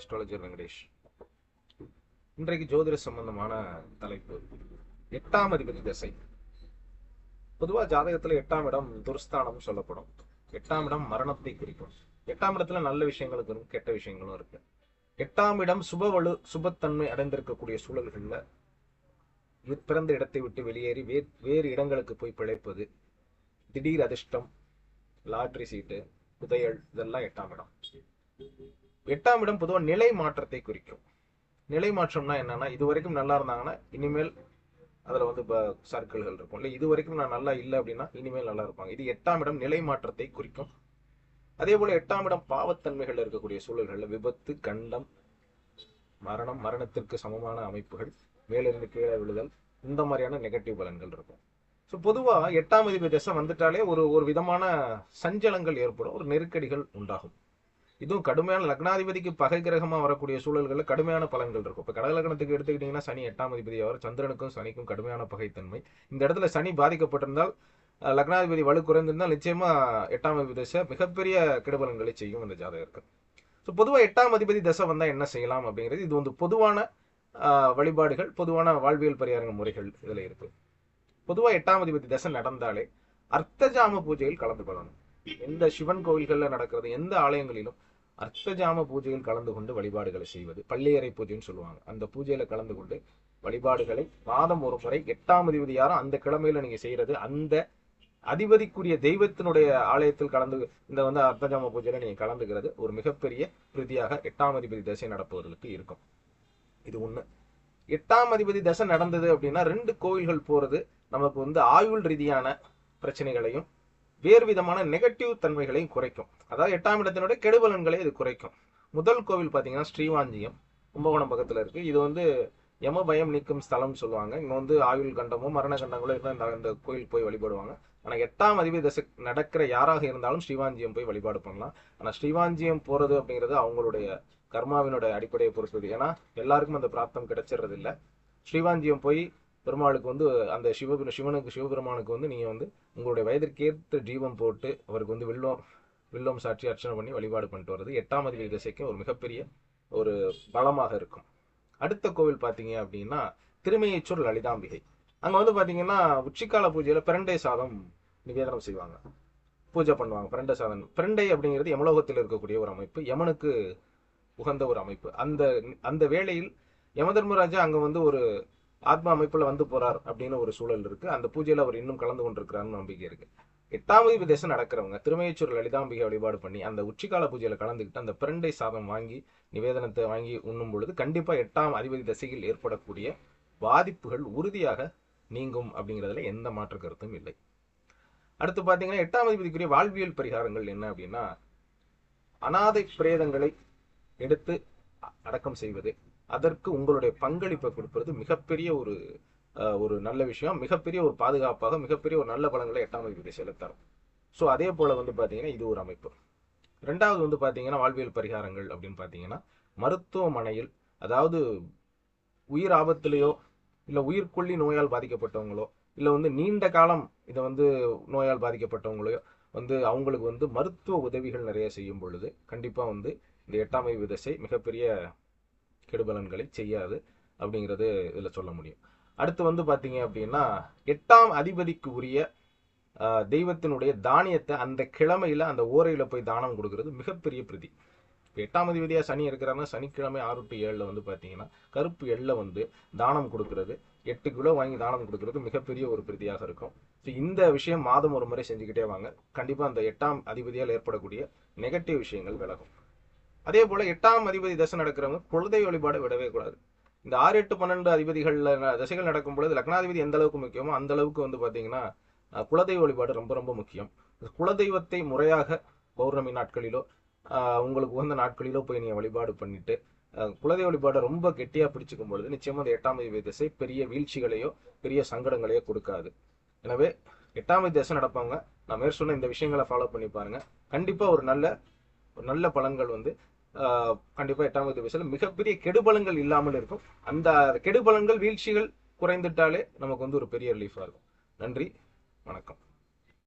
Astrologer Venkatesh. இன்றைக்கு ஜோதிட சம்பந்தமான தலைப்பு. எட்டாம் அதிபதி திசை. பொதுவா ஜாதகத்துல எட்டாம் இடம் துர்ஸ்தானம் சொல்லப்படும். எட்டாம் இடம் மரணத்தை குறிக்கும். எட்டாம் இடத்துல நல்ல விஷயங்களும் இருக்கும் கெட்ட விஷயங்களும் இருக்கு. எட்டாம் இடம் சுபவலு சுபத்தன்மை அடைந்திருக்கக்கூடிய சூழல்கள்ல பிறந்த இடத்தை விட்டு வெளியேறி வே வேறு இடங்களுக்கு போய் பிழைப்பது திடீர் அதிர்ஷ்டம் லாட்ரி சீட்டு புதையல் இதெல்லாம் எட்டாம் இடம். எட்டாம் இடம் பொதுவாக நிலை மாற்றத்தை குறிக்கும். நிலை மாற்றம்னா என்னன்னா இது வரைக்கும் நல்லா இருந்தாங்கன்னா இனிமேல் அதில் வந்து இப்போ சர்க்கிள்கள் இருக்கும். இல்லை இது வரைக்கும் நான் நல்லா இல்லை அப்படின்னா இனிமேல் நல்லா இருப்பாங்க. இது எட்டாம் இடம் நிலை மாற்றத்தை குறிக்கும். அதே போல எட்டாம் இடம் பாவத்தன்மைகள் இருக்கக்கூடிய சூழல்கள்ல விபத்து கண்டம் மரணம் மரணத்திற்கு சமமான அமைப்புகள் மேலிருந்து கீழே விழுதல் இந்த மாதிரியான நெகட்டிவ் பலன்கள் இருக்கும். ஸோ பொதுவாக எட்டாம் அதிபதி தசை வந்துட்டாலே ஒரு ஒரு விதமான சஞ்சலங்கள் ஏற்படும். ஒரு நெருக்கடிகள் உண்டாகும். இதுவும் கடுமையான லக்னாதிபதிக்கு பகை கிரகமாக வரக்கூடிய சூழல்களில் கடுமையான பலன்கள் இருக்கும். இப்போ கடலக்கணத்துக்கு எடுத்துக்கிட்டிங்கன்னா சனி எட்டாம் அதிபதி அவர் சந்திரனுக்கும் சனிக்கும் கடுமையான பகைத்தன்மை. இந்த இடத்துல சனி பாதிக்கப்பட்டிருந்தால் லக்னாதிபதி வலு குறைந்திருந்தால் நிச்சயமா எட்டாம் அதிபதி தசை மிகப்பெரிய கெடுபலன்களை செய்யும் இந்த ஜாதகருக்கு. ஸோ பொதுவாக எட்டாம் அதிபதி தசை வந்தால் என்ன செய்யலாம் அப்படிங்கிறது இது வந்து பொதுவான வழிபாடுகள் பொதுவான வாழ்வியல் பரிகாரங்கள் முறைகள் இதில் இருக்கு. பொதுவாக எட்டாம் அதிபதி தசை நடந்தாலே அர்த்தஜாம பூஜையில் கலந்து கொள்ளணும். எந்த சிவன் கோவில்களில் நடக்கிறது எந்த ஆலயங்களிலும் அர்த்தஜாம பூஜையில் கலந்து கொண்டு வழிபாடுகளை செய்வது. பள்ளியறை பூஜைன்னு சொல்லுவாங்க. அந்த பூஜையில கலந்து கொண்டு வழிபாடுகளை மாதம் ஒரு முறை எட்டாம் அதிபதி யாரும் அந்த கிழமையில நீங்க செய்யறது அந்த அதிபதிக்குரிய தெய்வத்தினுடைய ஆலயத்தில் கலந்து இந்த வந்து அர்த்தஜாம பூஜையில நீங்க கலந்துக்கிறது ஒரு மிகப்பெரிய பிரீதியாக எட்டாம் அதிபதி தசை நடப்பவர்களுக்கு இருக்கும். இது ஒண்ணு. எட்டாம் அதிபதி தசை நடந்தது அப்படின்னா ரெண்டு கோயில்கள் போறது நமக்கு வந்து ஆயுள் ரீதியான பிரச்சனைகளையும் வேறு விதமான நெகட்டிவ் தன்மைகளையும் குறைக்கும். அதாவது எட்டாம் இடத்தினுடைய கெடுபலன்களை இது குறைக்கும். முதல் கோவில் பார்த்தீங்கன்னா ஸ்ரீவாஞ்சியம் கும்பகோணம் பக்கத்தில் இருக்குது இது வந்து யம பயம் நீக்கும் ஸ்தலம்னு சொல்லுவாங்க. இங்கே வந்து ஆயுள் கண்டமோ மரண கண்டங்களோ இருந்தால் இந்த கோயில் போய் வழிபடுவாங்க. ஆனால் எட்டாம் அதிபதி தசை நடக்கிற யாராக இருந்தாலும் ஸ்ரீவாஞ்சியம் போய் வழிபாடு பண்ணலாம். ஆனால் ஸ்ரீவாஞ்சியம் போகிறது அப்படிங்கிறது அவங்களுடைய கர்மாவினுடைய அடிப்படையை பொறுத்தது. ஏன்னா எல்லாருக்கும் அந்த பிராப்தம் கிடைச்சிடுறது இல்லை ஸ்ரீவாஞ்சியம் போய் பெருமாளுக்கு வந்து அந்த சிவ சிவனுக்கு சிவபெருமானுக்கு வந்து நீங்கள் வந்து உங்களுடைய வயதிற்கேற்ற ஜீவம் போட்டு அவருக்கு வந்து வில்லம் வில்லம் சாட்சி அர்ச்சனை பண்ணி வழிபாடு பண்ணிட்டு வர்றது எட்டாம் அதிபதி திசைக்கு ஒரு மிகப்பெரிய ஒரு பலமாக இருக்கும். அடுத்த கோவில் பார்த்தீங்க அப்படின்னா திருமையச்சூர் லலிதாம்பிகை. அங்கே வந்து பார்த்தீங்கன்னா உச்சிக்கால பூஜையில் பிரண்டை சாதம் நிவேதனம் செய்வாங்க. பூஜை பண்ணுவாங்க பிரண்டை சாதம். பிரண்டை அப்படிங்கிறது யமலோகத்தில் இருக்கக்கூடிய ஒரு அமைப்பு யமனுக்கு உகந்த ஒரு அமைப்பு. அந்த அந்த வேளையில் யமதர்மராஜா அங்கே வந்து ஒரு ஆத்மா அமைப்புல வந்து போறார் அப்படின்னு ஒரு சூழல் இருக்கு. அந்த பூஜையில அவர் இன்னும் கலந்து கொண்டிருக்கிறார்னு நம்பிக்கை இருக்கு. எட்டாம் அதிபதி தேசம் நடக்கிறவங்க திருமையச்சூர் லலிதாம்பிகை வழிபாடு பண்ணி அந்த உச்சிக்கால பூஜையில கலந்துக்கிட்டு அந்த பிரண்டை சாதம் வாங்கி நிவேதனத்தை வாங்கி உண்ணும் பொழுது கண்டிப்பா எட்டாம் அதிபதி தசையில் ஏற்படக்கூடிய பாதிப்புகள் உறுதியாக நீங்கும் அப்படிங்கிறதுல எந்த மாற்று கருத்தும் இல்லை. அடுத்து பாத்தீங்கன்னா எட்டாம் அதிபதிக்குரிய வாழ்வியல் பரிகாரங்கள் என்ன அப்படின்னா அனாதை பிரேதங்களை எடுத்து அ- அடக்கம் செய்வது அதற்கு உங்களுடைய பங்களிப்பை கொடுப்பது மிகப்பெரிய ஒரு ஒரு நல்ல விஷயம். மிகப்பெரிய ஒரு பாதுகாப்பாக மிகப்பெரிய ஒரு நல்ல பலன்களை எட்டாம் அதிபதி செலுத்தரும் ஸோ அதே போல வந்து பார்த்தீங்கன்னா இது ஒரு அமைப்பு. ரெண்டாவது வந்து பார்த்தீங்கன்னா வாழ்வியல் பரிகாரங்கள் அப்படின்னு பார்த்தீங்கன்னா மருத்துவமனையில் அதாவது உயிர் ஆபத்துலேயோ இல்லை உயிர்கொல்லி நோயால் பாதிக்கப்பட்டவங்களோ இல்லை வந்து நீண்ட காலம் இதை வந்து நோயால் பாதிக்கப்பட்டவங்களையோ வந்து அவங்களுக்கு வந்து மருத்துவ உதவிகள் நிறைய செய்யும் பொழுது கண்டிப்பாக வந்து இந்த எட்டாம் அதிபதி திசை மிகப்பெரிய கெடுபலன்களை செய்யாது அப்படிங்கிறது இதில் சொல்ல முடியும். அடுத்து வந்து பார்த்தீங்க அப்படின்னா எட்டாம் அதிபதிக்கு உரிய தெய்வத்தினுடைய தானியத்தை அந்த கிழமையில் அந்த ஓரையில் போய் தானம் கொடுக்கறது மிகப்பெரிய பிரதி. இப்போ எட்டாம் அதிபதியாக சனி இருக்கிறாங்கன்னா சனிக்கிழமை ஆறு டு ஏழில் வந்து பார்த்தீங்கன்னா கருப்பு எள்ள வந்து தானம் கொடுக்கறது. எட்டு கிலோ வாங்கி தானம் கொடுக்கறது மிகப்பெரிய ஒரு பிரதியாக இருக்கும். ஸோ இந்த விஷயம் மாதம் ஒரு முறை செஞ்சுக்கிட்டே வாங்க. கண்டிப்பாக அந்த எட்டாம் அதிபதியால் ஏற்படக்கூடிய நெகட்டிவ் விஷயங்கள் விலகும். அதே போல எட்டாம் அதிபதி தசை நடக்கிறவங்க குலதெய்வ வழிபாடை விடவே கூடாது. இந்த ஆறு எட்டு பன்னெண்டு அதிபதிகள்ல தசைகள் நடக்கும் பொழுது லக்னாதிபதி எந்த அளவுக்கு முக்கியமோ அந்த அளவுக்கு வந்து பாத்தீங்கன்னா குலதெய்வ வழிபாடு ரொம்ப ரொம்ப முக்கியம். குலதெய்வத்தை முறையாக பௌர்ணமி நாட்களிலோ உங்களுக்கு உகந்த நாட்களிலோ போய் நீங்க வழிபாடு பண்ணிட்டு குலதெய்வ வழிபாடை ரொம்ப கெட்டியா பிடிச்சிக்கும் பொழுது நிச்சயமா அந்த எட்டாம் அதிபதி திசை பெரிய வீழ்ச்சிகளையோ பெரிய சங்கடங்களையோ கொடுக்காது. எனவே எட்டாம் அதிபதி திசை நடப்பவங்க நான் மேற் சொன்ன இந்த விஷயங்களை ஃபாலோ பண்ணி பாருங்க. கண்டிப்பா ஒரு நல்ல ஒரு நல்ல பலன்கள் வந்து கண்டிப்பா எட்டாம் வகுப்பு மிகப்பெரிய கெடுபலங்கள் இல்லாமல் இருக்கும். அந்த கெடுபலங்கள் வீழ்ச்சிகள் குறைந்துட்டாலே நமக்கு வந்து ஒரு பெரிய ரிலீஃபா இருக்கும். நன்றி வணக்கம்.